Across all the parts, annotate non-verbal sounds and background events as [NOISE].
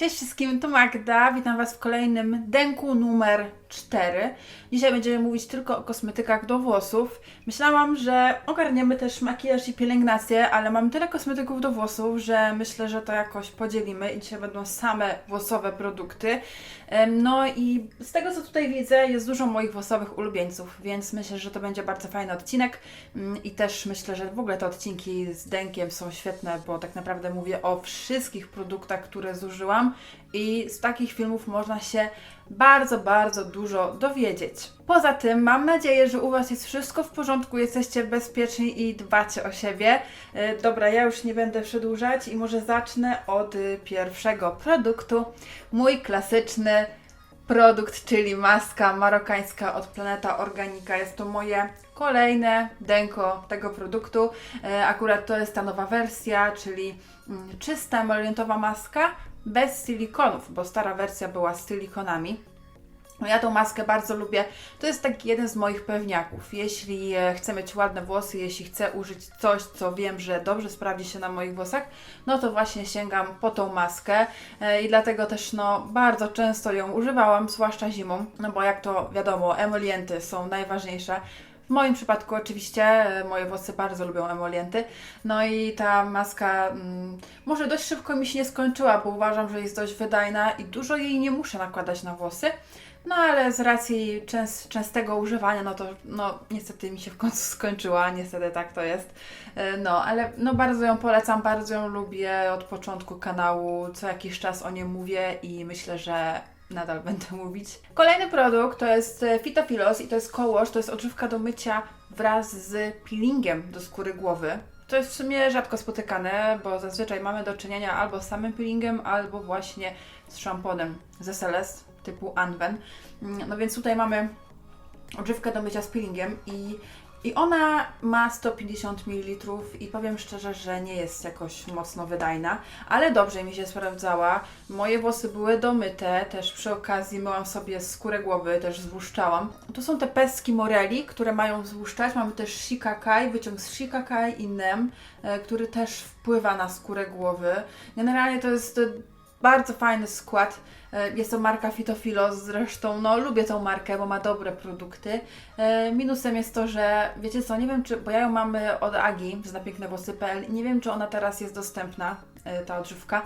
Cześć wszystkim, to Magda. Witam Was w kolejnym denku numer 4. Dzisiaj będziemy mówić tylko o kosmetykach do włosów. Myślałam, że ogarniemy też makijaż i pielęgnację, ale mam tyle kosmetyków do włosów, że myślę, że to jakoś podzielimy i dzisiaj będą same włosowe produkty. No i z tego co tutaj widzę, jest dużo moich włosowych ulubieńców, więc myślę, że to będzie bardzo fajny odcinek Mm, i też myślę, że w ogóle te odcinki z denkiem są świetne, bo tak naprawdę mówię o wszystkich produktach, które zużyłam i z takich filmów można się bardzo, bardzo dużo dowiedzieć. Poza tym mam nadzieję, że u Was jest wszystko w porządku, jesteście bezpieczni i dbacie o siebie. E, Dobra, ja już nie będę przedłużać i może zacznę od y, pierwszego produktu. Mój klasyczny produkt, czyli maska marokańska od Planeta Organika. Jest to moje kolejne denko tego produktu. E, Akurat to jest ta nowa wersja, czyli mm, czysta emolientowa maska bez silikonów, bo stara wersja była z silikonami. Ja tą maskę bardzo lubię. To jest taki jeden z moich pewniaków. Jeśli e, chcę mieć ładne włosy, jeśli chcę użyć coś, co wiem, że dobrze sprawdzi się na moich włosach, no to właśnie sięgam po tą maskę e, i dlatego też no bardzo często ją używałam, zwłaszcza zimą, no bo jak to wiadomo, emolienty są najważniejsze. W moim przypadku oczywiście e, moje włosy bardzo lubią emolienty. No i ta maska mm, może dość szybko mi się nie skończyła, bo uważam, że jest dość wydajna i dużo jej nie muszę nakładać na włosy. No ale z racji częst, częstego używania, no to no niestety mi się w końcu [LAUGHS] skończyła, niestety tak to jest. E, No, ale no bardzo ją polecam, bardzo ją lubię od początku kanału, co jakiś czas o niej mówię i myślę, że nadal [LAUGHS] będę mówić. Kolejny produkt to jest e, Fitofilos i to jest kołosz, to jest odżywka do mycia wraz z peelingiem do skóry głowy. To jest w sumie rzadko spotykane, bo zazwyczaj mamy do czynienia albo z samym peelingiem, albo właśnie z szamponem ze Celest typu Anwen. Mm, No więc tutaj mamy odżywkę do mycia z peelingiem i, i ona ma 150 ml i powiem szczerze, że nie jest jakoś mocno wydajna, ale dobrze mi się sprawdzała. Moje włosy były domyte, też przy okazji myłam sobie skórę głowy, też złuszczałam. To są te pestki moreli, które mają złuszczać. Mamy też shikakai, wyciąg z shikakai i nem, e, który też wpływa na skórę głowy. Generalnie to jest bardzo fajny skład. E, Jest to marka Fitofilos, zresztą no lubię tą markę, bo ma dobre produkty. E, Minusem jest to, że wiecie co, nie wiem czy, bo ja ją mamy od Agi z napięknewłosy.pl nie wiem czy ona teraz jest dostępna, e, ta odżywka.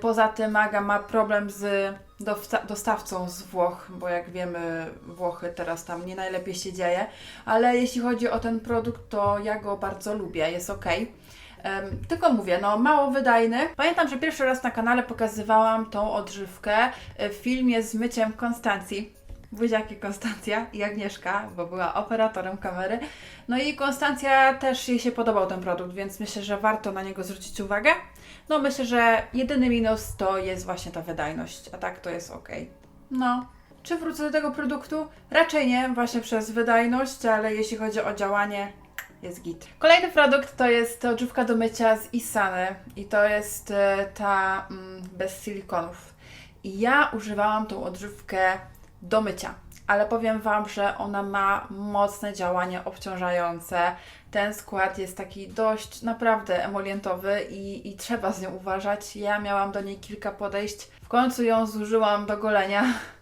Poza tym Aga ma problem z dostawcą z Włoch, bo jak wiemy Włochy teraz tam nie najlepiej się dzieje, ale jeśli chodzi o ten produkt, to ja go bardzo lubię, jest ok. Em, tylko mówię, no mało wydajny. Pamiętam, że pierwszy raz na kanale pokazywałam tą odżywkę e, w filmie z myciem Konstancji. Buziaki Konstancja i Agnieszka, bo była operatorem kamery. No i Konstancja też jej się podobał ten produkt, więc myślę, że warto na niego zwrócić uwagę. No myślę, że jedyny minus to jest właśnie ta wydajność, a tak to jest ok. No. Czy wrócę do tego produktu? Raczej nie, właśnie przez wydajność, ale jeśli chodzi o działanie, jest git. Kolejny produkt to jest odżywka do mycia z Isany i to jest e, ta mm, bez silikonów. I ja używałam tą odżywkę do mycia, ale powiem Wam, że ona ma mocne działanie obciążające. Ten skład jest taki dość naprawdę emolientowy i, i trzeba z nią uważać. Ja miałam do niej kilka podejść. W końcu ją zużyłam do golenia [LAUGHS]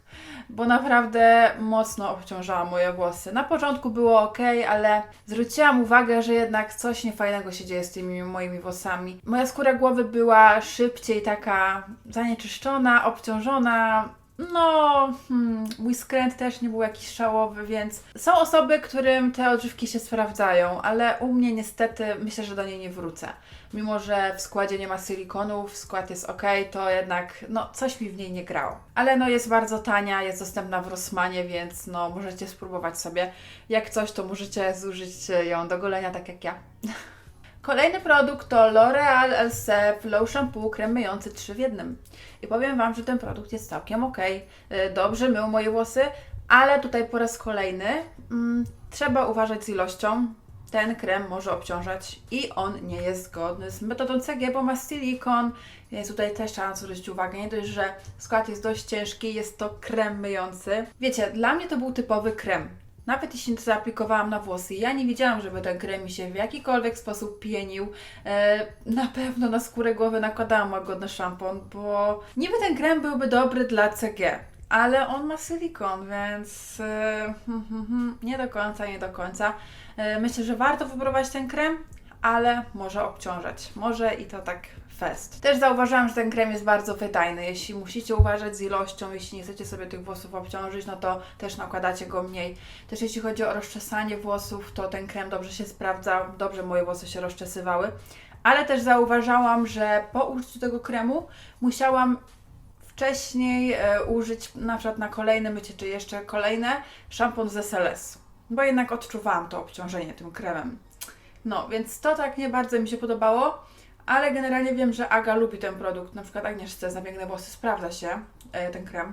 bo naprawdę mocno obciążała moje włosy. Na początku było ok, ale zwróciłam uwagę, że jednak coś niefajnego się dzieje z tymi moimi włosami. Moja skóra głowy była szybciej taka zanieczyszczona, obciążona. No, hmm, mój skręt też nie był jakiś szałowy, więc są osoby, którym te odżywki się sprawdzają, ale u mnie niestety myślę, że do niej nie wrócę. Mimo, że w składzie nie ma silikonów, skład jest ok, to jednak no, coś mi w niej nie grało. Ale no jest bardzo tania, jest dostępna w Rossmanie, więc no możecie spróbować sobie. Jak coś, to możecie zużyć ją do golenia, tak jak ja. [LAUGHS] Kolejny produkt to L'Oreal Elsef Low Shampoo krem myjący 3 w jednym. I powiem Wam, że ten produkt jest całkiem ok. Dobrze mył moje włosy, ale tutaj po raz kolejny mm, trzeba uważać z ilością. Ten krem może obciążać i on nie jest zgodny z metodą CG, bo ma silikon, więc tutaj też trzeba zwrócić uwagę. Nie dość, że skład jest dość ciężki, jest to krem myjący. Wiecie, dla mnie to był typowy krem. Nawet jeśli to zaaplikowałam na włosy, ja nie widziałam, żeby ten krem mi się w jakikolwiek sposób pienił. E, na pewno na skórę głowy nakładałam łagodny szampon, bo niby ten krem byłby dobry dla CG, ale on ma silikon, więc e, hmm, hmm, hmm, nie do końca, nie do końca. E, myślę, że warto wypróbować ten krem, ale może obciążać. Może i to tak fest. Też zauważyłam, że ten krem jest bardzo wydajny. Jeśli musicie uważać z ilością, jeśli nie chcecie sobie tych włosów obciążyć, no to też nakładacie go mniej. Też jeśli chodzi o rozczesanie włosów, to ten krem dobrze się sprawdza. Dobrze moje włosy się rozczesywały. Ale też zauważałam, że po użyciu tego kremu musiałam wcześniej e, użyć na przykład na kolejne mycie, czy jeszcze kolejne szampon z SLS. Bo jednak odczuwałam to obciążenie tym kremem. No, więc to tak nie bardzo mi się podobało, ale generalnie wiem, że Aga lubi ten produkt. Na przykład Agnieszce za piękne włosy sprawdza się e, ten krem.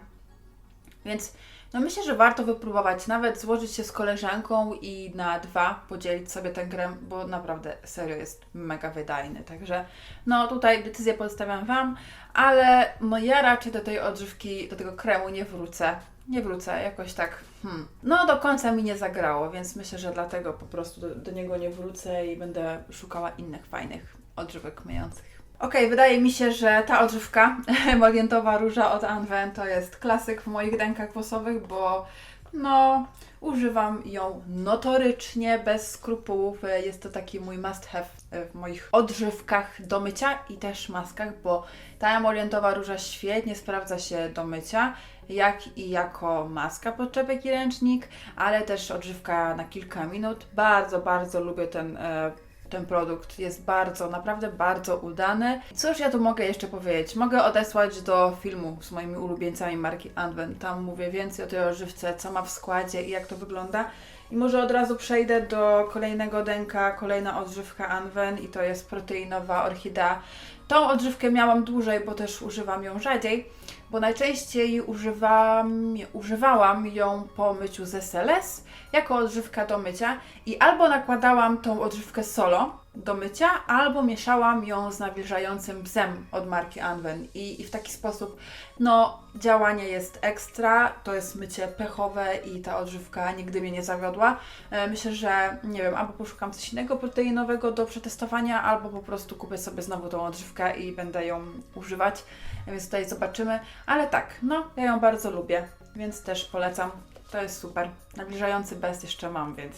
Więc no myślę, że warto wypróbować, nawet złożyć się z koleżanką i na dwa podzielić sobie ten krem, bo naprawdę serio jest mega wydajny. Także no tutaj decyzję pozostawiam Wam, ale no ja raczej do tej odżywki, do tego kremu nie wrócę. Nie wrócę, jakoś tak. Hmm. No, do końca mi nie zagrało, więc myślę, że dlatego po prostu do, do niego nie wrócę i będę szukała innych fajnych odżywek myjących. Okej, wydaje mi się, że ta odżywka, [LAUGHS] Malientowa Róża od Anwen, to jest klasyk w moich dękach włosowych, bo no, używam ją notorycznie, bez skrupułów. Jest to taki mój must have w moich odżywkach do mycia i też maskach, bo ta emolientowa róża świetnie sprawdza się do mycia, jak i jako maska pod czepek i ręcznik, ale też odżywka na kilka minut. Bardzo, bardzo lubię ten e, ten produkt jest bardzo, naprawdę bardzo udany. Cóż ja tu mogę jeszcze powiedzieć? Mogę odesłać do filmu z moimi ulubieńcami marki Anwen. Tam mówię więcej o tej odżywce, co ma w składzie i jak to wygląda. I może od razu przejdę do kolejnego denka, kolejna odżywka Anwen i to jest proteinowa orchidea. Tą odżywkę miałam dłużej, bo też używam ją rzadziej, bo najczęściej używam, używałam ją po myciu z SLS jako odżywka do mycia i albo nakładałam tą odżywkę solo do mycia, albo mieszałam ją z nawilżającym bzem od marki Anwen I, i w taki sposób no działanie jest ekstra, to jest mycie pechowe i ta odżywka nigdy mnie nie zawiodła. E, Myślę, że nie wiem, albo poszukam coś innego proteinowego do przetestowania, albo po prostu kupię sobie znowu tą odżywkę i będę ją używać, więc tutaj zobaczymy. Ale tak, no ja ją bardzo lubię, więc też polecam. To jest super. Nabliżający bez jeszcze mam, więc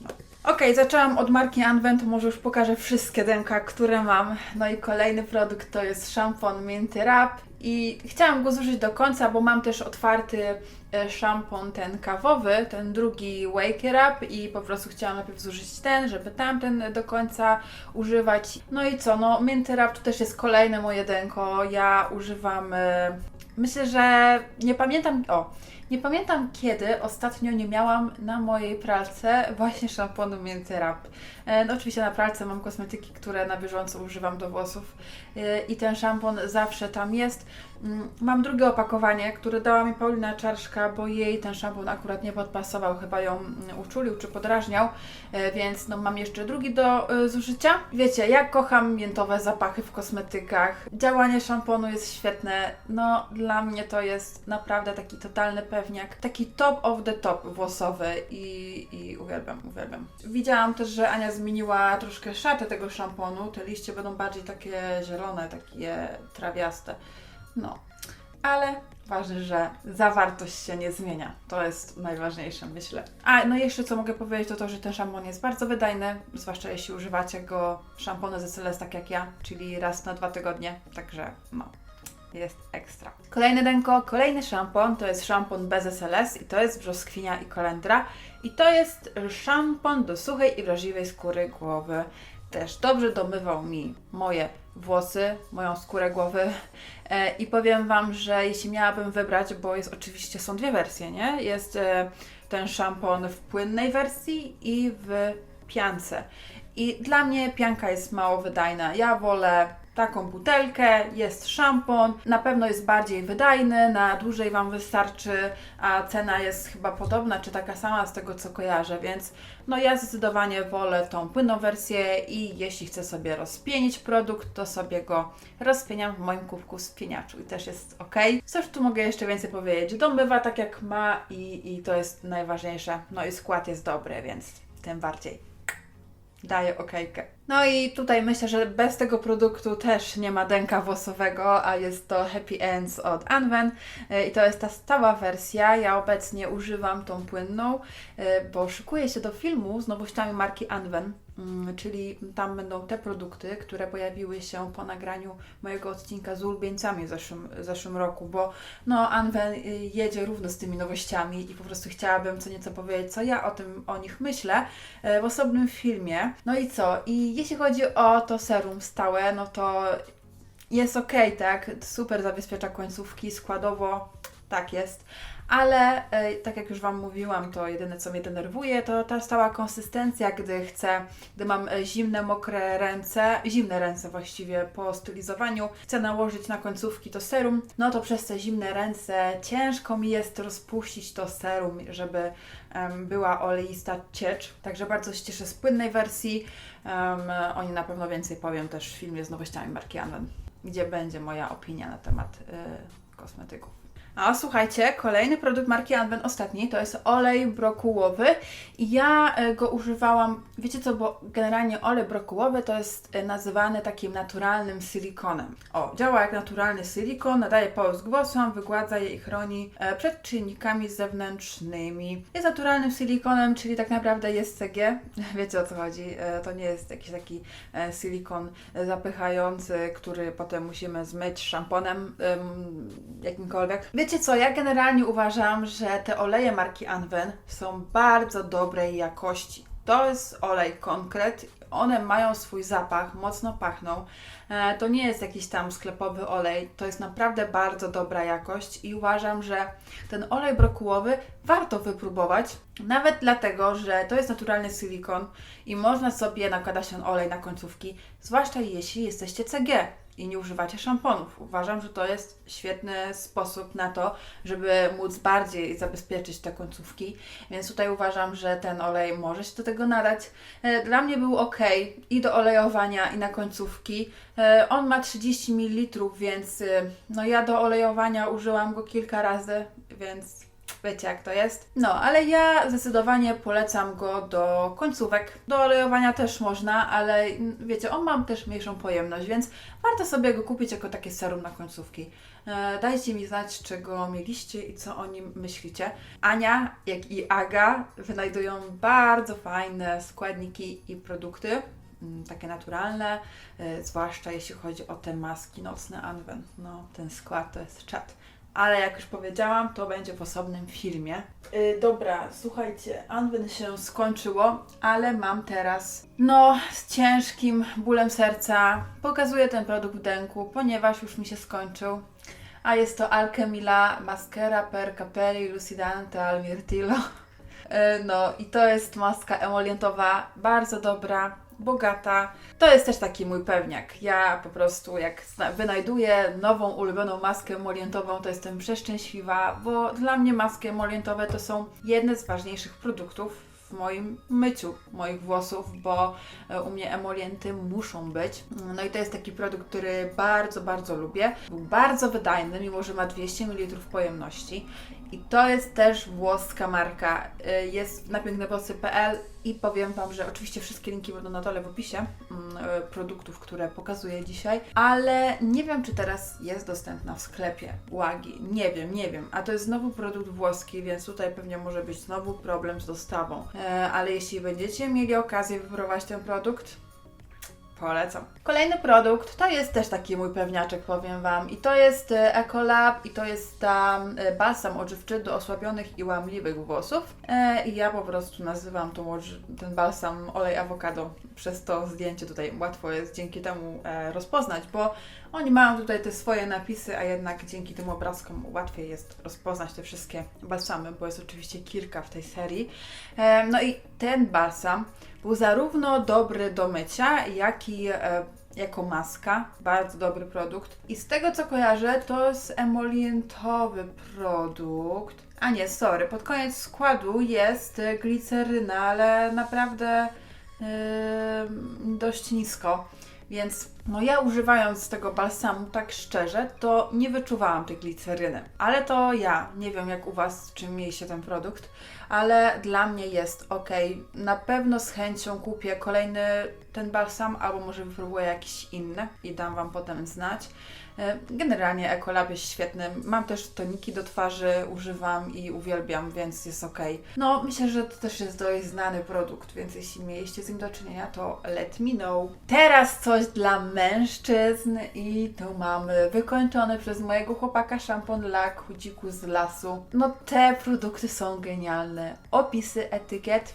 no. Okej, zaczęłam od marki Anwen, to może już pokażę wszystkie denka, które mam. No i kolejny produkt to jest szampon Minty Wrap i chciałam go zużyć do końca, bo mam też otwarty szampon ten kawowy, ten drugi Wake It Up i po prostu chciałam najpierw zużyć ten, żeby tamten do końca używać. No i co, no Minty Wrap to też jest kolejne moje denko. Ja używam, e, myślę, że nie pamiętam, o, nie pamiętam kiedy ostatnio nie miałam na mojej pralce właśnie szamponu Minty Wrap. E, No oczywiście na pralce mam kosmetyki, które na bieżąco używam do włosów e, i ten szampon zawsze tam jest. Mm, Mam drugie opakowanie, które dała mi Paulina Czarszka, bo jej ten szampon akurat nie podpasował, chyba ją mm, uczulił czy podrażniał, e, więc no mam jeszcze drugi do e, zużycia. Wiecie, ja kocham miętowe zapachy w kosmetykach. Działanie szamponu jest świetne. No dla mnie to jest naprawdę taki totalny pewniak, taki top of the top włosowy i, i uwielbiam, uwielbiam. Widziałam też, że Ania zmieniła troszkę szatę tego szamponu. Te liście będą bardziej takie zielone, takie trawiaste. No, ale ważne, że zawartość się nie zmienia. To jest najważniejsze, myślę. A, no jeszcze co mogę powiedzieć, to to, że ten szampon jest bardzo wydajny, zwłaszcza jeśli używacie go szamponu ze SLS tak jak ja, czyli raz na dwa tygodnie, także no. Jest ekstra. Kolejny denko, kolejny szampon to jest szampon bez SLS i to jest brzoskwinia i kolendra. I to jest szampon do suchej i wrażliwej skóry głowy. Też dobrze domywał mi moje włosy, moją skórę głowy. E, I powiem Wam, że jeśli miałabym wybrać, bo jest oczywiście są dwie wersje, nie? Jest e, ten szampon w płynnej wersji i w piance. I dla mnie pianka jest mało wydajna. Ja wolę taką butelkę, jest szampon, na pewno jest bardziej wydajny, na dłużej Wam wystarczy, a cena jest chyba podobna, czy taka sama z tego co kojarzę, więc no ja zdecydowanie wolę tą płynną wersję i jeśli chcę sobie rozpienić produkt, to sobie go rozpieniam w moim kubku z pieniaczu i też jest ok. Cóż tu mogę jeszcze więcej powiedzieć? Dom bywa tak jak ma i, i to jest najważniejsze. No i skład jest dobry, więc tym bardziej daję okejkę. No i tutaj myślę, że bez tego produktu też nie ma denka włosowego, a jest to Happy Ends od Anwen E, i to jest ta stała wersja. Ja obecnie używam tą płynną, e, bo szykuję się do filmu z nowościami marki Anwen, czyli tam będą te produkty, które pojawiły się po nagraniu mojego odcinka z ulubieńcami w zeszłym, zeszłym roku, bo no Anwen y, jedzie równo z tymi nowościami i po prostu chciałabym co nieco powiedzieć, co ja o tym, o nich myślę e, w osobnym filmie. No i co? I jeśli chodzi o to serum stałe, no to jest ok, tak? Super zabezpiecza końcówki, składowo tak jest. Ale e, tak jak już Wam mówiłam, to jedyne co mnie denerwuje, to ta stała konsystencja, gdy chcę, gdy mam e, zimne, mokre ręce, zimne ręce właściwie po stylizowaniu, chcę nałożyć na końcówki to serum, no to przez te zimne ręce ciężko mi jest rozpuścić to serum, żeby em, była oleista ciecz. Także bardzo się cieszę z płynnej wersji. Em, oni na pewno więcej powiem też w filmie z nowościami marki Anwen, gdzie będzie moja opinia na temat y, kosmetyków. A słuchajcie, kolejny produkt marki Anwen, ostatni, to jest olej brokułowy ja e, go używałam, wiecie co, bo generalnie olej brokułowy to jest e, nazywany takim naturalnym silikonem. O, działa jak naturalny silikon, nadaje połysk głosom, wygładza je i chroni e, przed czynnikami zewnętrznymi. Jest naturalnym silikonem, czyli tak naprawdę jest CG, [LAUGHS] wiecie o co chodzi, to nie jest jakiś taki silikon zapychający, który potem musimy zmyć szamponem em, jakimkolwiek. Wiecie co, ja generalnie uważam, że te oleje marki Anwen są bardzo dobrej jakości. To jest olej konkret, one mają swój zapach, mocno pachną. E, To nie jest jakiś tam sklepowy olej, to jest naprawdę bardzo dobra jakość i uważam, że ten olej brokułowy warto wypróbować, nawet dlatego, że to jest naturalny silikon i można sobie nakładać ten olej na końcówki, zwłaszcza jeśli jesteście CG i nie używacie szamponów. Uważam, że to jest świetny sposób na to, żeby móc bardziej zabezpieczyć te końcówki, więc tutaj uważam, że ten olej może się do tego nadać. E, Dla mnie był ok i do olejowania, i na końcówki. E, On ma 30 ml, więc e, no ja do olejowania użyłam go kilka razy, więc wiecie jak to jest. No, ale ja zdecydowanie polecam go do końcówek. Do olejowania też można, ale wiecie, on ma też mniejszą pojemność, więc warto sobie go kupić jako takie serum na końcówki. E, Dajcie mi znać, czego mieliście i co o nim myślicie. Ania, jak i Aga wynajdują bardzo fajne składniki i produkty, mm, takie naturalne, e, zwłaszcza jeśli chodzi o te maski nocne Anwen. No, ten skład to jest czat. Ale jak już powiedziałam, to będzie w osobnym filmie. Yy, dobra, słuchajcie, Anwen się skończyło, ale mam teraz, no, z ciężkim bólem serca. Pokazuję ten produkt w denku, ponieważ już mi się skończył. A jest to Alchemila Maskera per Capelli Lucidante al Mirtillo. Yy, No i to jest maska emolientowa, bardzo dobra, bogata. To jest też taki mój pewniak. Ja po prostu jak wynajduję nową ulubioną maskę emolientową, to jestem przeszczęśliwa, bo dla mnie maski emolientowe to są jedne z ważniejszych produktów w moim myciu moich włosów, bo e, u mnie emolienty muszą być. No i to jest taki produkt, który bardzo, bardzo lubię. Był bardzo wydajny, mimo że ma 200 ml pojemności. I to jest też włoska marka. Y, Jest na pięknewłosy.pl i powiem Wam, że oczywiście wszystkie linki będą na dole w opisie mm, y, produktów, które pokazuję dzisiaj, ale nie wiem, czy teraz jest dostępna w sklepie Łagi. Nie wiem, nie wiem. A to jest znowu produkt włoski, więc tutaj pewnie może być znowu problem z dostawą. E, Ale jeśli będziecie mieli okazję wypróbować ten produkt, Polecam. Kolejny produkt to jest też taki mój pewniaczek, powiem Wam. I to jest e, Ecolab i to jest tam e, balsam odżywczy do osłabionych i łamliwych włosów. E, I ja po prostu nazywam tą, ten balsam olej awokado. Przez to zdjęcie tutaj łatwo jest dzięki temu rozpoznać, bo oni mają tutaj te swoje napisy, a jednak dzięki tym obrazkom łatwiej jest rozpoznać te wszystkie balsamy, bo jest oczywiście kilka w tej serii. No i ten balsam był zarówno dobry do mycia, jak i e, jako maska. Bardzo dobry produkt. I z tego co kojarzę, to jest emolientowy produkt. A nie, sorry, pod koniec składu jest gliceryna, ale naprawdę yy, dość nisko. Więc no ja używając tego balsamu tak szczerze, to nie wyczuwałam tej gliceryny. Ale to ja, nie wiem jak u Was, czym mieliście ten produkt, ale dla mnie jest ok. Na pewno z chęcią kupię kolejny ten balsam, albo może wypróbuję jakiś inny i dam Wam potem znać. E, Generalnie Ecolab jest świetny. Mam też toniki do twarzy, używam i uwielbiam, więc jest ok. No, myślę, że to też jest dość znany produkt, więc jeśli mieliście z nim do czynienia, to let me know. Teraz coś dla mężczyzn i tu mamy wykończony przez mojego chłopaka szampon lak chudziku z lasu. No, te produkty są genialne. Opisy etykiet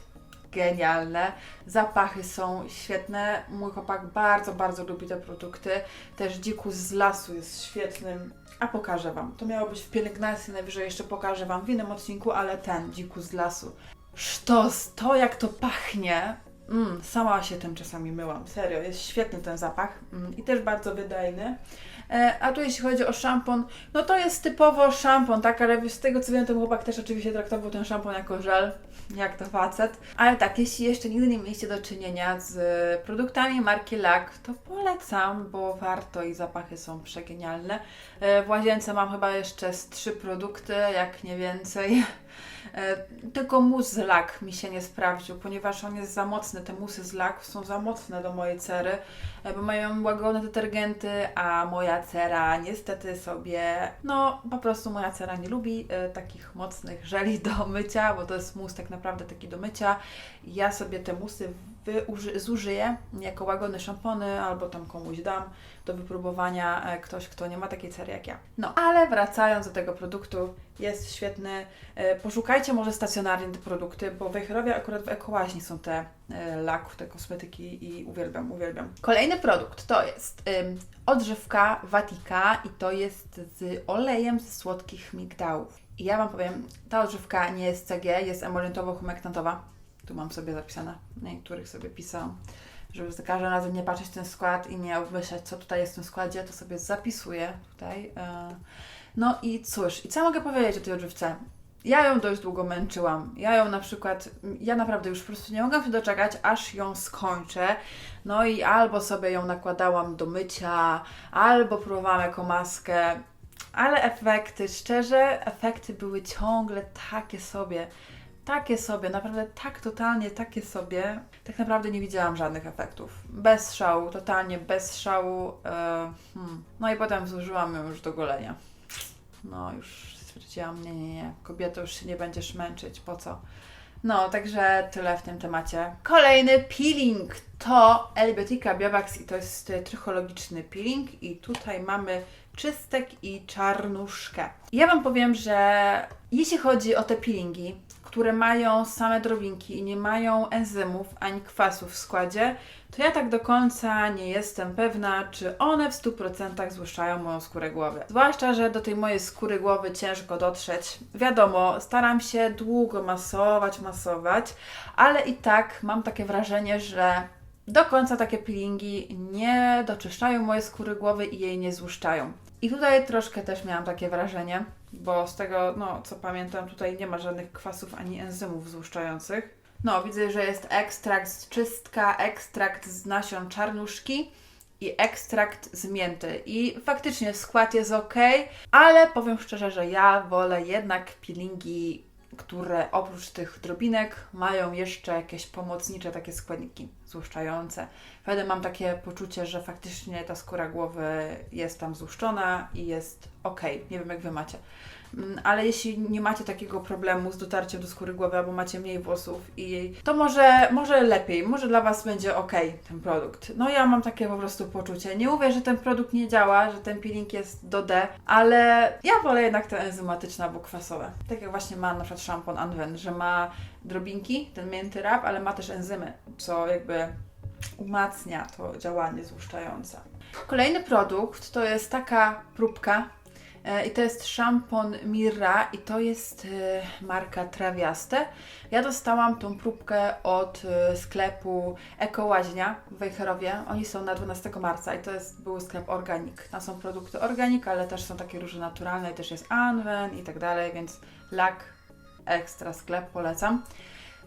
genialne. Zapachy są świetne. Mój chłopak bardzo, bardzo lubi te produkty. Też dzikus z lasu jest świetnym. A pokażę Wam. To miało być w pielęgnacji, najwyżej jeszcze pokażę Wam w innym odcinku, ale ten dzikus z lasu. Sztos, to jak to pachnie. Mm, sama się tym czasami myłam, serio, jest świetny ten zapach mm, i też bardzo wydajny. E, a tu jeśli chodzi o szampon, no to jest typowo szampon, tak, ale z tego co wiem, ten chłopak też oczywiście traktował ten szampon jako żel, jak to facet. Ale tak, jeśli jeszcze nigdy nie mieliście do czynienia z produktami marki LAK, to polecam, bo warto i zapachy są przegenialne. E, W łazience mam chyba jeszcze z trzy produkty, jak nie więcej. E, [LAUGHS] Tylko mus z lak mi się nie sprawdził, ponieważ on jest za mocny. Te musy z lak są za mocne do mojej cery, bo mają łagodne detergenty, a moja cera niestety sobie, no po prostu moja cera nie lubi e, takich mocnych żeli do mycia, bo to jest mus tak naprawdę taki do mycia. Ja sobie te musy wyuży- zużyję jako łagodne szampony albo tam komuś dam do wypróbowania e, ktoś, kto nie ma takiej cery jak ja. No, ale wracając do tego produktu, jest świetny. E, Poszukajcie może stacjonarnie te produkty, bo w Wejherowie akurat w Ekołaźni są te laków, te kosmetyki i uwielbiam, uwielbiam. Kolejny produkt to jest ym, odżywka Vatika i to jest z olejem ze słodkich migdałów. I ja Wam powiem, ta odżywka nie jest CG, jest emolientowo-humektantowa. Tu mam sobie zapisane, niektórych sobie pisałam żeby za każdym razem nie patrzeć w ten skład i nie obmyślać, co tutaj jest w tym składzie, to sobie zapisuję tutaj. e. No i cóż, i co mogę powiedzieć o tej odżywce? Ja ją dość długo męczyłam. Ja ją na przykład, ja naprawdę już po prostu nie mogłam się doczekać, aż ją skończę. No i albo sobie ją nakładałam do mycia, albo próbowałam jako maskę. Ale efekty, szczerze, efekty były ciągle takie sobie takie sobie, naprawdę tak totalnie takie sobie. Tak naprawdę nie widziałam żadnych efektów. Bez szału, totalnie bez szału. E, hmm. No i potem zużyłam ją już do golenia. No już nie, nie, nie, kobieto już się nie będziesz męczyć, po co? No, także tyle w tym temacie. Kolejny peeling to Elbiotica Biovax i to jest e, trychologiczny peeling i tutaj mamy czystek i czarnuszkę. Ja Wam powiem, że jeśli chodzi o te peelingi, które mają same drobinki i nie mają enzymów ani kwasów w składzie, to ja tak do końca nie jestem pewna, czy one w 100% złuszczają moją skórę głowy. Zwłaszcza, że do tej mojej skóry głowy ciężko dotrzeć. Wiadomo, staram się długo masować, masować, ale i tak mam takie wrażenie, że do końca takie peelingi nie doczyszczają mojej skóry głowy i jej nie złuszczają. I tutaj troszkę też miałam takie wrażenie, bo z tego, no co pamiętam, tutaj nie ma żadnych kwasów ani enzymów złuszczających. No, widzę, że jest ekstrakt z czystka, ekstrakt z nasion czarnuszki i ekstrakt z mięty. I faktycznie skład jest ok, ale powiem szczerze, że ja wolę jednak peelingi, które oprócz tych drobinek mają jeszcze jakieś pomocnicze takie składniki złuszczające. Wtedy mam takie poczucie, że faktycznie ta skóra głowy jest tam złuszczona i jest ok. Nie wiem, jak Wy macie. Mm, Ale jeśli nie macie takiego problemu z dotarciem do skóry głowy, albo macie mniej włosów, i to może, może lepiej, może dla Was będzie ok ten produkt. No ja mam takie po prostu poczucie. Nie mówię, że ten produkt nie działa, że ten peeling jest do D, ale ja wolę jednak te enzymatyczne albo kwasowe. Tak jak właśnie ma na przykład szampon Anwen, że ma drobinki, ten mięty rap, ale ma też enzymy, co jakby umacnia to działanie złuszczające. Kolejny produkt to jest taka próbka I to jest szampon Mirra i to jest e, marka Trawiaste. Ja dostałam tą próbkę od e, sklepu Eko Łaźnia w Wejherowie. Oni są na 12 marca i to jest był sklep Organik. Tam są produkty Organik, ale też są takie różne naturalne i też jest Anwen i tak dalej, więc lak ekstra sklep polecam.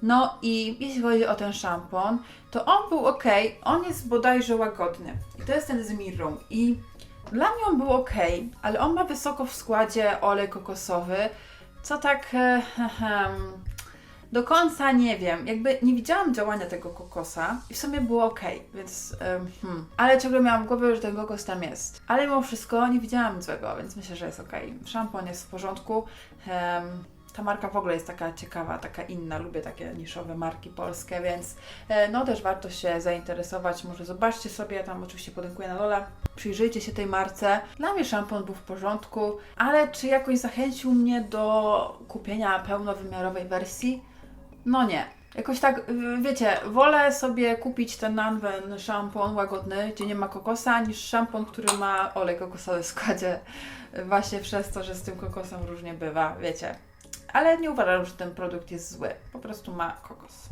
No i jeśli chodzi o ten szampon, to on był ok, on jest bodajże łagodny. I to jest ten z Mirrą. I dla mnie on był ok, ale on ma wysoko w składzie olej kokosowy, co tak e, ehem, do końca nie wiem. Jakby nie widziałam działania tego kokosa i w sumie było ok, więc hmm. ale ciągle miałam w głowie, że ten kokos tam jest. Ale mimo wszystko nie widziałam złego, więc myślę, że jest ok. Szampon jest w porządku. Em, ta marka w ogóle jest taka ciekawa, taka inna. Lubię takie niszowe marki polskie, więc e, no też warto się zainteresować. Może zobaczcie sobie, ja tam oczywiście podlinkuję na dole. Przyjrzyjcie się tej marce. Dla mnie szampon był w porządku, ale czy jakoś zachęcił mnie do kupienia pełnowymiarowej wersji? No nie. Jakoś tak, y, wiecie, wolę sobie kupić ten Nanwen szampon łagodny, gdzie nie ma kokosa, niż szampon, który ma olej kokosowy w składzie. Właśnie przez to, że z tym kokosem różnie bywa, wiecie. Ale nie uważam, że ten produkt jest zły. Po prostu ma kokos.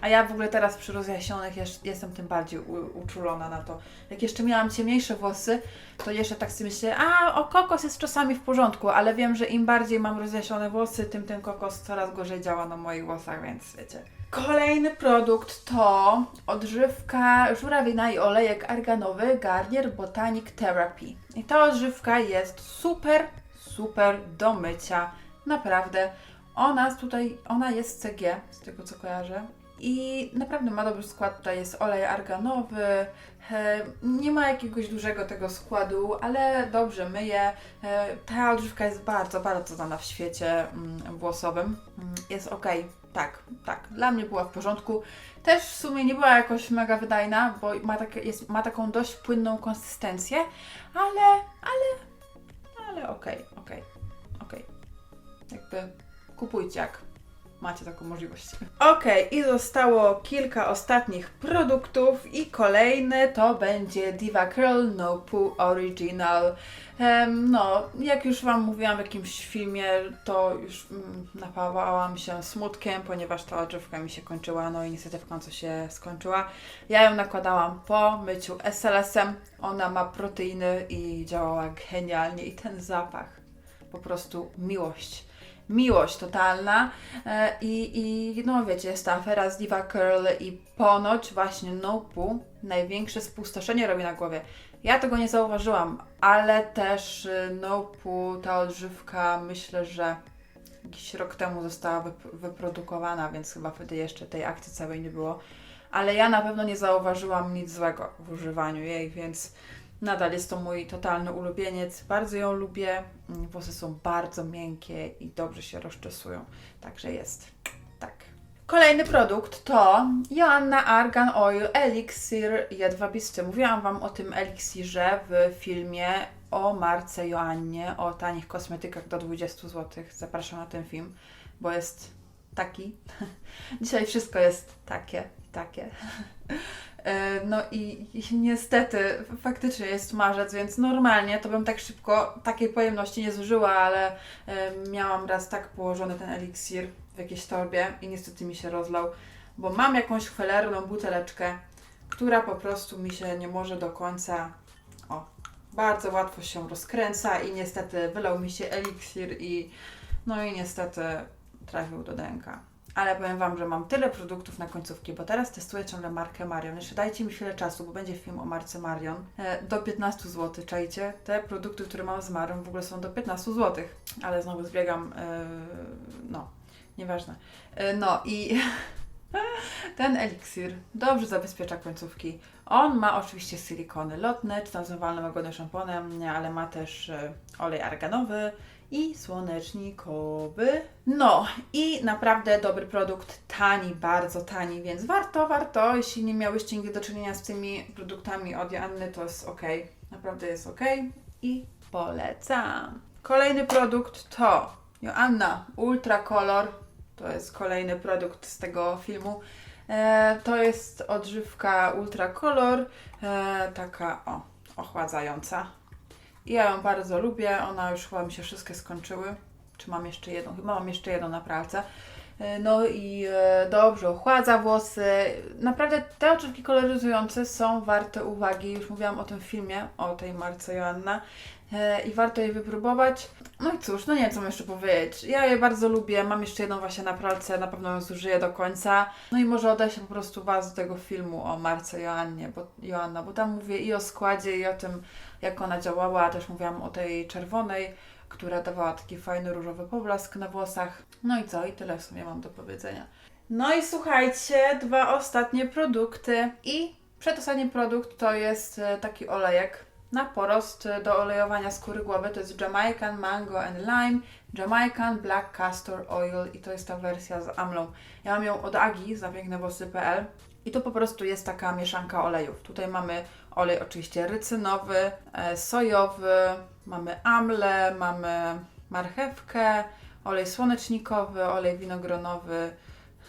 A ja w ogóle teraz przy rozjaśnionych jestem tym bardziej uczulona na to. Jak jeszcze miałam ciemniejsze włosy, to jeszcze tak sobie myślę, a o kokos jest czasami w porządku, ale wiem, że im bardziej mam rozjaśnione włosy, tym ten kokos coraz gorzej działa na moich włosach, więc wiecie. Kolejny produkt to odżywka żurawina i olejek arganowy Garnier Botanic Therapy. I ta odżywka jest super, super do mycia. Naprawdę. Ona tutaj, ona jest CG, z tego co kojarzę. I naprawdę ma dobry skład. Tutaj jest olej arganowy. e, Nie ma jakiegoś dużego tego składu, ale dobrze myje. E, Ta odżywka jest bardzo, bardzo znana w świecie mm, włosowym. Mm, Jest ok. Tak, tak. Dla mnie była w porządku. Też w sumie nie była jakoś mega wydajna, bo ma, takie, jest, ma taką dość płynną konsystencję, ale, ale, ale okej, okej, okej. Jakby kupujcie jak macie taką możliwość. Okej, i zostało kilka ostatnich produktów i kolejny to będzie Diva Curl No Poo Original. Em, no, jak już Wam mówiłam w jakimś filmie, to już mm, napawałam się smutkiem, ponieważ ta odżywka mi się kończyła, no i niestety w końcu się skończyła. Ja ją nakładałam po myciu SLS-em. Ona ma proteiny i działała genialnie i ten zapach, po prostu miłość miłość totalna E, i, i no wiecie, jest ta afera z Diva Curl i ponoć właśnie Nopu największe spustoszenie robi na głowie. Ja tego nie zauważyłam, ale też y, Nopu, ta odżywka, myślę, że jakiś rok temu została wyp- wyprodukowana, więc chyba wtedy jeszcze tej akcji całej nie było. Ale ja na pewno nie zauważyłam nic złego w używaniu jej, więc nadal jest to mój totalny ulubieniec. Bardzo ją lubię. Włosy są bardzo miękkie i dobrze się rozczesują. Także jest. Tak. Kolejny produkt to Joanna Argan Oil Elixir Jedwabisty. Mówiłam Wam o tym eliksirze w filmie o marce Joannie, o tanich kosmetykach do 20 zł. Zapraszam na ten film, bo jest taki. [LAUGHS] Dzisiaj wszystko jest takie, takie. [LAUGHS] E, No i, niestety faktycznie jest marzec, więc normalnie to bym tak szybko takiej pojemności nie zużyła, ale e, miałam raz tak położony ten eliksir w jakiejś torbie i niestety mi się rozlał, bo mam jakąś chwelerną buteleczkę, która po prostu mi się nie może do końca, o, bardzo łatwo się rozkręca i niestety wylał mi się eliksir i no i niestety trafił do denka. Ale powiem Wam, że mam tyle produktów na końcówki, bo teraz testuję ciągle markę Marion. Jeszcze dajcie mi chwilę czasu, bo będzie film o marce Marion. E, do 15 zł, czajcie? Te produkty, które mam z Marion w ogóle są do 15 zł. Ale znowu zbiegam, e, no, nieważne. E, no i [LAUGHS] ten eliksir dobrze zabezpiecza końcówki. On ma oczywiście silikony lotne, czy tam zmywalne łagodnym szamponem, ale ma też olej arganowy i słonecznikowy. No i naprawdę dobry produkt, tani, bardzo tani, więc warto, warto. Jeśli nie miałyście nigdy do czynienia z tymi produktami od Joanny, to jest ok. Naprawdę jest ok i polecam. Kolejny produkt to Joanna Ultra Color. To jest kolejny produkt z tego filmu. E, to jest odżywka Ultra Color, e, taka o, ochładzająca. Ja ją bardzo lubię. Ona już chyba mi się wszystkie skończyły. Czy mam jeszcze jedną? Chyba mam jeszcze jedną na pralce. E, No i e, dobrze ochładza włosy. Naprawdę te oczówki koloryzujące są warte uwagi. Już mówiłam o tym filmie, o tej marce Joanna. E, I warto je wypróbować. No i cóż, no nie wiem co mam jeszcze powiedzieć. Ja je bardzo lubię. Mam jeszcze jedną właśnie na pralce, na pewno ją zużyję do końca. No i może odeślę po prostu Was do tego filmu o marce Joannie, bo, Joanna, bo tam mówię i o składzie, i o tym, jak ona działała. Też mówiłam o tej czerwonej, która dawała taki fajny różowy poblask na włosach. No i co? I tyle w sumie mam do powiedzenia. No i słuchajcie, dwa ostatnie produkty. I przedostatni produkt to jest e, taki olejek na porost do olejowania skóry głowy. To jest Jamaican Mango and Lime, Jamaican Black Castor Oil i to jest ta wersja z amlą. Ja mam ją od Agi, zapięknewłosy.pl i to po prostu jest taka mieszanka olejów. Tutaj mamy olej oczywiście rycynowy, e, sojowy, mamy amlę, mamy marchewkę, olej słonecznikowy, olej winogronowy,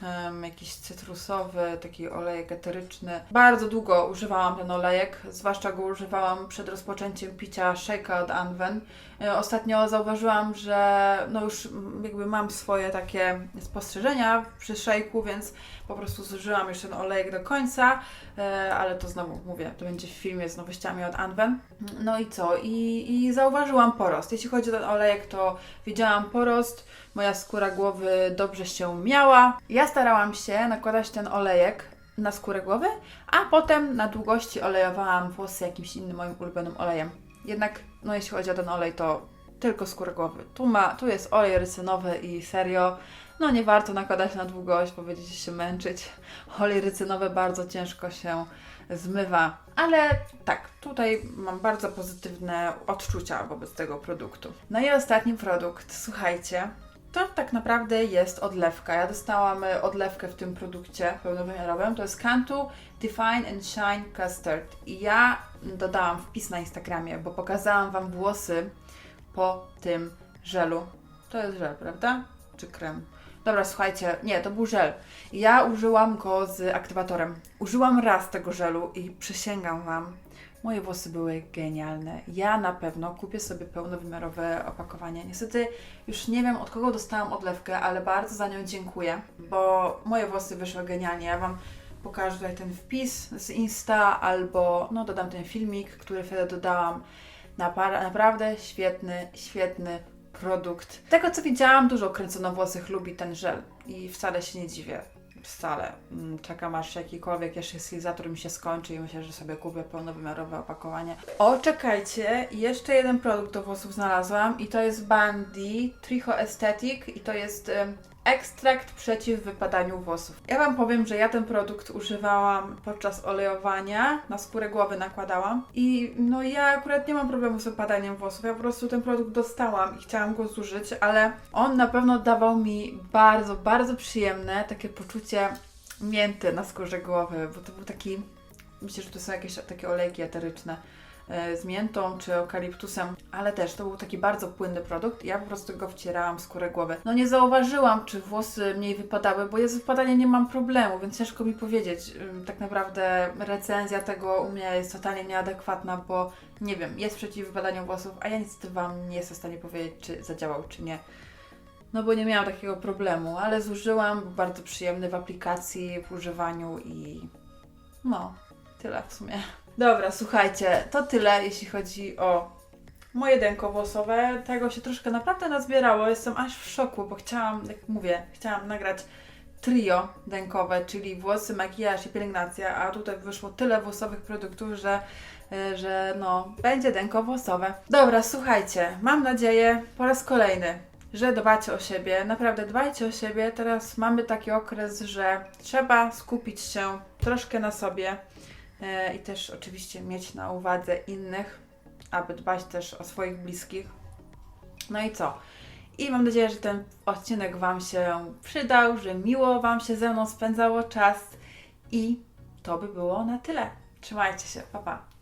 em, jakiś cytrusowy, taki olejek eteryczny. Bardzo długo używałam ten olejek, zwłaszcza go używałam przed rozpoczęciem picia shake'a od Anwen. E, Ostatnio zauważyłam, że no już jakby mam swoje takie spostrzeżenia przy shake'u, więc po prostu zużyłam już ten olejek do końca, e, ale to znowu mówię, to będzie w filmie z nowościami od Anwen. No i co? I, I zauważyłam porost. Jeśli chodzi o ten olejek, to widziałam porost, moja skóra głowy dobrze się miała. Ja starałam się nakładać ten olejek na skórę głowy, a potem na długości olejowałam włosy jakimś innym moim ulubionym olejem. Jednak, no jeśli chodzi o ten olej, to tylko skórę głowy. Tu, ma, tu jest olej rycynowy i serio, no nie warto nakładać na długość, bo będziecie się męczyć. Olej rycynowy bardzo ciężko się zmywa, ale tak, tutaj mam bardzo pozytywne odczucia wobec tego produktu. No i ostatni produkt, słuchajcie, to tak naprawdę jest odlewka. Ja dostałam e, odlewkę w tym produkcie pełnowymiarowym. To jest Cantu Define and Shine Custard. I ja dodałam wpis na Instagramie, bo pokazałam Wam włosy po tym żelu. To jest żel, prawda? Czy krem? Dobra, słuchajcie, nie, to był żel. Ja użyłam go z aktywatorem. Użyłam raz tego żelu i przysięgam Wam, moje włosy były genialne. Ja na pewno kupię sobie pełnowymiarowe opakowanie. Niestety już nie wiem od kogo dostałam odlewkę, ale bardzo za nią dziękuję, bo moje włosy wyszły genialnie. Ja Wam pokażę tutaj ten wpis z Insta albo no dodam ten filmik, który wtedy dodałam. Naprawdę świetny, świetny produkt. Z tego co widziałam, dużo kręconowłosych lubi ten żel i wcale się nie dziwię. Wcale. Mm, Czekam aż jakikolwiek jeszcze stylizator mi się skończy i myślę, że sobie kupię pełnowymiarowe opakowanie. O, czekajcie, jeszcze jeden produkt do włosów znalazłam i to jest Bandy Tricho Aesthetic i to jest ekstrakt przeciw wypadaniu włosów. Ja Wam powiem, że ja ten produkt używałam podczas olejowania, na skórę głowy nakładałam i no ja akurat nie mam problemu z wypadaniem włosów, ja po prostu ten produkt dostałam i chciałam go zużyć, ale on na pewno dawał mi bardzo, bardzo przyjemne takie poczucie mięty na skórze głowy, bo to był taki, myślę, że to są jakieś takie olejki eteryczne z miętą czy eukaliptusem, ale też to był taki bardzo płynny produkt ja po prostu go wcierałam w skórę głowy. No nie zauważyłam, czy włosy mniej wypadały, bo ja z wypadaniem nie mam problemu, więc ciężko mi powiedzieć. Tak naprawdę recenzja tego u mnie jest totalnie nieadekwatna, bo nie wiem, jest przeciw wypadaniu włosów, a ja niestety Wam nie jestem w stanie powiedzieć, czy zadziałał, czy nie. No bo nie miałam takiego problemu, ale zużyłam, był bardzo przyjemny w aplikacji, w używaniu i no, tyle w sumie. Dobra, słuchajcie, to tyle jeśli chodzi o moje denko włosowe. Tego się troszkę naprawdę nazbierało. Jestem aż w szoku, bo chciałam, jak mówię, chciałam nagrać trio denkowe, czyli włosy, makijaż i pielęgnacja, a tutaj wyszło tyle włosowych produktów, że, y, że no, będzie denko włosowe. Dobra, słuchajcie, mam nadzieję po raz kolejny, że dbacie o siebie. Naprawdę dbajcie o siebie. Teraz mamy taki okres, że trzeba skupić się troszkę na sobie e, i też oczywiście mieć na uwadze innych, aby dbać też o swoich bliskich. No i co? I mam nadzieję, że ten odcinek Wam się przydał, że miło Wam się ze mną spędzało czas i to by było na tyle. Trzymajcie się, pa pa!